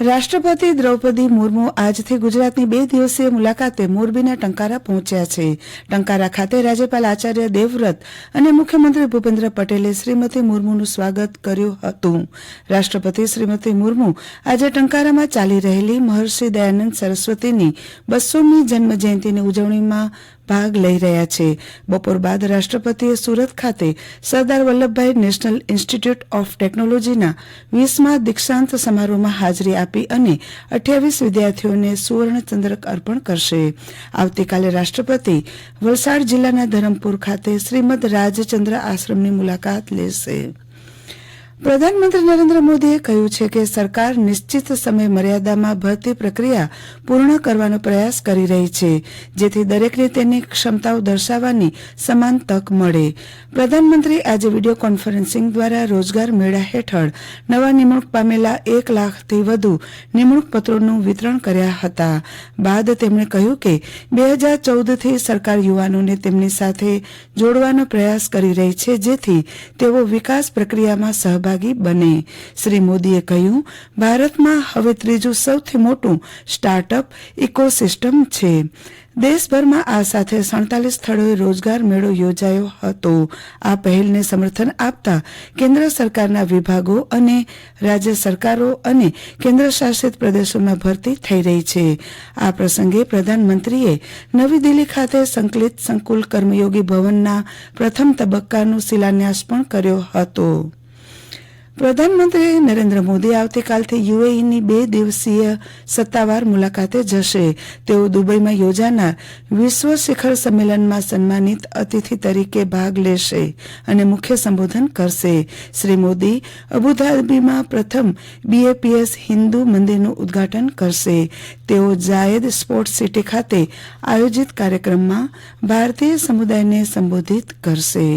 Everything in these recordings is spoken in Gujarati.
રાષ્ટ્રપતિ દ્રૌપદી મુર્મુ આજથી ગુજરાતની બે દિવસીય મુલાકાતે મોરબીના ટંકારા પહોંચ્યા છે. ટંકારા ખાતે રાજ્યપાલ આચાર્ય દેવવ્રત અને મુખ્યમંત્રી ભૂપેન્દ્ર પટેલે શ્રીમતી મુર્મુનું સ્વાગત કર્યું હતું. રાષ્ટ્રપતિ શ્રીમતી મુર્મુ આજે ટંકારામાં ચાલી રહેલી મહર્ષિ દયાનંદ સરસ્વતીની બસોમી જન્મજયંતિની ઉજવણીમાં ભાગ લઈ રહ્યા છે. બપોર બાદ રાષ્ટ્રપતિએ સુરત ખાતે Sardar Vallabhbhai National Institute of ટેકનોલોજીના વીસમા દીક્ષાંત સમારોહમાં હાજરી આપી અને અઠ્યાવીસ વિદ્યાર્થીઓને સુવર્ણચંદ્રક અર્પણ કરશે. આવતીકાલે રાષ્ટ્રપતિ વલસાડ જિલ્લાના ધરમપુર ખાતે શ્રીમદ રાજચંદ્ર આશ્રમની મુલાકાત લેશે. પ્રધાનમંત્રી નરેન્દ્ર મોદીએ કહ્યું છે કે સરકાર નિશ્ચિત સમય મર્યાદામાં ભરતી પ્રક્રિયા પૂર્ણ કરવાનો પ્રયાસ કરી રહી છે, જેથી દરેકને તેની ક્ષમતાઓ દર્શાવવાની સમાન તક મળે. પ્રધાનમંત્રી આજે વીડિયો કોન્ફરન્સિંગ દ્વારા રોજગાર મેળા હેઠળ નવા નિમણૂક પામેલા એક લાખથી વધુ નિમણૂક પત્રોનું વિતરણ કર્યા હતા. બાદ તેમણે કહ્યું કે બે હજાર ચૌદથી સરકાર યુવાનોને તેમની સાથે જોડવાનો પ્રયાસ કરી રહી છે, જેથી તેઓ વિકાસ પ્રક્રિયામાં સહભાગી બને. શ્રી મોદીએ કહ્યું, ભારતમાં હવે ત્રીજું સૌથી મોટું સ્ટાર્ટઅપ ઇકોસિસ્ટમ છે. દેશભરમાં આ સાથે સડતાલીસ સ્થળોએ રોજગાર મેળો યોજાયો હતો. આ પહેલને સમર્થન આપતા કેન્દ્ર સરકારના વિભાગો અને રાજ્ય સરકારો અને કેન્દ્ર શાસિત પ્રદેશોમાં ભરતી થઈ રહી છે. આ પ્રસંગે પ્રધાનમંત્રીએ નવી દિલ્હી ખાતે સંકલિત સંકુલ કર્મયોગી ભવનના પ્રથમ તબક્કાનો શિલાન્યાસ પણ કર્યો હતો. પ્રધાનમંત્રી નરેન્દ્ર મોદી આવતીકાલથી યુએઈની બે દિવસીય સત્તાવાર મુલાકાતે જશે. તેઓ દુબઈમાં યોજાનાર વિશ્વ શિખર સંમેલનમાં સન્માનિત અતિથિ તરીકે ભાગ લેશે અને મુખ્ય સંબોધન કરશે. શ્રી મોદી અબુધાબીમાં પ્રથમ બીએપીએસ હિન્દુ મંદિરનું ઉદ્ઘાટન કરશે. તેઓ જાયદ સ્પોર્ટ્સ સિટી ખાતે આયોજિત કાર્યક્રમમાં ભારતીય સમુદાયને સંબોધિત કરશે.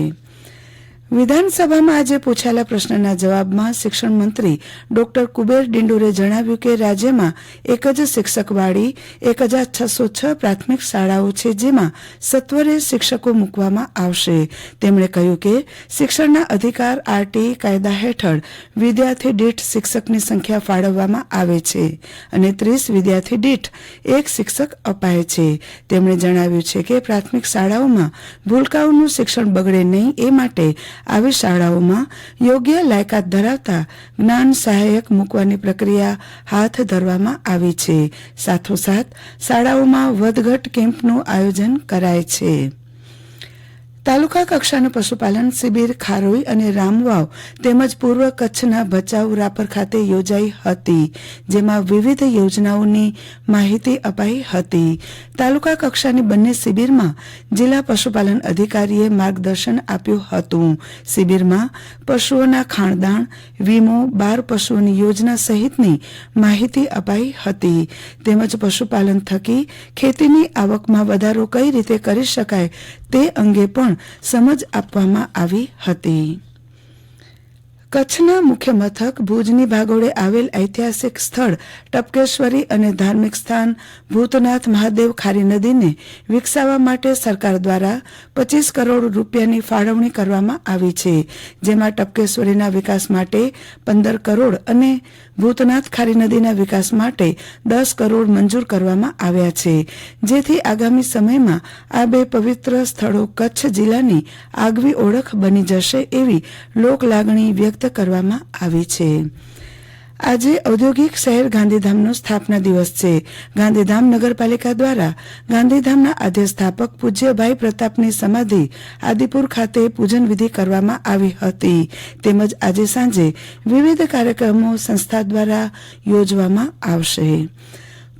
વિધાનસભામાં આજે પૂછાયેલા પ્રશ્નના જવાબમાં શિક્ષણ મંત્રી ડોક્ટર કુબેર ડિંડોરે જણાવ્યું કે રાજ્યમાં એક જ શિક્ષકવાળી, એક હજાર છસો છ પ્રાથમિક શાળાઓ છે જેમાં સત્વરે શિક્ષકો મૂકવામાં આવશે. તેમણે કહ્યું કે શિક્ષણના અધિકાર આરટી કાયદા હેઠળ વિદ્યાર્થી દીઠ શિક્ષકની સંખ્યા ફાળવવામાં આવે છે અને ત્રીસ વિદ્યાર્થી દીઠ એક શિક્ષક અપાય છે. તેમણે જણાવ્યું છે કે પ્રાથમિક શાળાઓમાં ભૂલકાઓનું શિક્ષણ બગડે નહીં એ માટે આવી શાળાઓમાં યોગ્ય લાયકાત ધરાવતા જ્ઞાન સહાયક મૂકવાની પ્રક્રિયા હાથ ધરવામાં આવી છે. સાથોસાથ શાળાઓમાં વધઘટ કેમ્પનું આયોજન કરાય છે. તાલુકા કક્ષાનું પશુપાલન શિબિર, ખારોઈ અને રામવાવ તેમજ પૂર્વ કચ્છના ભચાઉ રાપર ખાતે યોજાઈ હતી, જેમાં વિવિધ યોજનાઓની માહિતી અપાઈ હતી. તાલુકા કક્ષાની બંને શિબિરમાં જિલ્લા પશુપાલન અધિકારીએ માર્ગદર્શન આપ્યું હતું. શિબિરમાં પશુઓના ખાણદાણ વીમો બાર પશુઓની યોજના સહિતની માહિતી અપાઈ હતી. તેમજ પશુપાલન થકી ખેતીની આવકમાં વધારો કઈ રીતે કરી શકાય તે અંગે પણ સમજ આપવામાં આવી હતી. કચ્છના મુખ્ય મથક ભુજની ભાગોળે આવેલ ઐતિહાસિક સ્થળ ટપકેશ્વરી અને ધાર્મિક સ્થાન ભૂતનાથ મહાદેવ ખારી નદીને વિકસાવવા માટે સરકાર દ્વારા પચીસ કરોડ રૂપિયાની ફાળવણી કરવામાં આવી છે, જેમાં ટપકેશ્વરીના વિકાસ માટે પંદર કરોડ અને ભૂતનાથ ખારી નદીના વિકાસ માટે દસ કરોડ મંજૂર કરવામાં આવ્યા છે. જેથી આગામી સમયમાં આ બે પવિત્ર સ્થળો કચ્છ જિલ્લાની આગવી ઓળખ બની જશે એવી લોકલાગણી વ્યક્ત કરવામાં આવી છે. આજે ઔદ્યોગિક શહેર ગાંધીધામનો સ્થાપના દિવસ છે. ગાંધીધામ નગરપાલિકા દ્વારા ગાંધીધામના આદ્ય સ્થાપક પૂજ્યભાઈ પ્રતાપની સમાધિ આદિપુર ખાતે પૂજન વિધિ કરવામાં આવી હતી. તેમજ આજે સાંજે વિવિધ કાર્યક્રમો સંસ્થા દ્વારા યોજવામાં આવશે.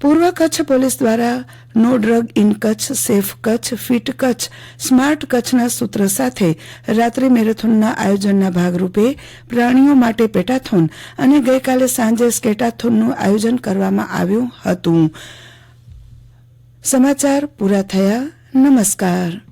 પૂર્વ કચ્છ પોલીસ દ્વારા no drug in Kutch, safe Kutch, fit Kutch, smart કચ્છના સૂત્ર સાથે રાત્રિ મેરેથોનના આયોજનના ભાગરૂપે પ્રાણીઓ માટે પેટાથોન અને ગઈકાલે સાંજે સ્કેટાથોનનું આયોજન કરવામાં આવ્યું હતું. સમાચાર પૂરા થયા. નમસ્કાર.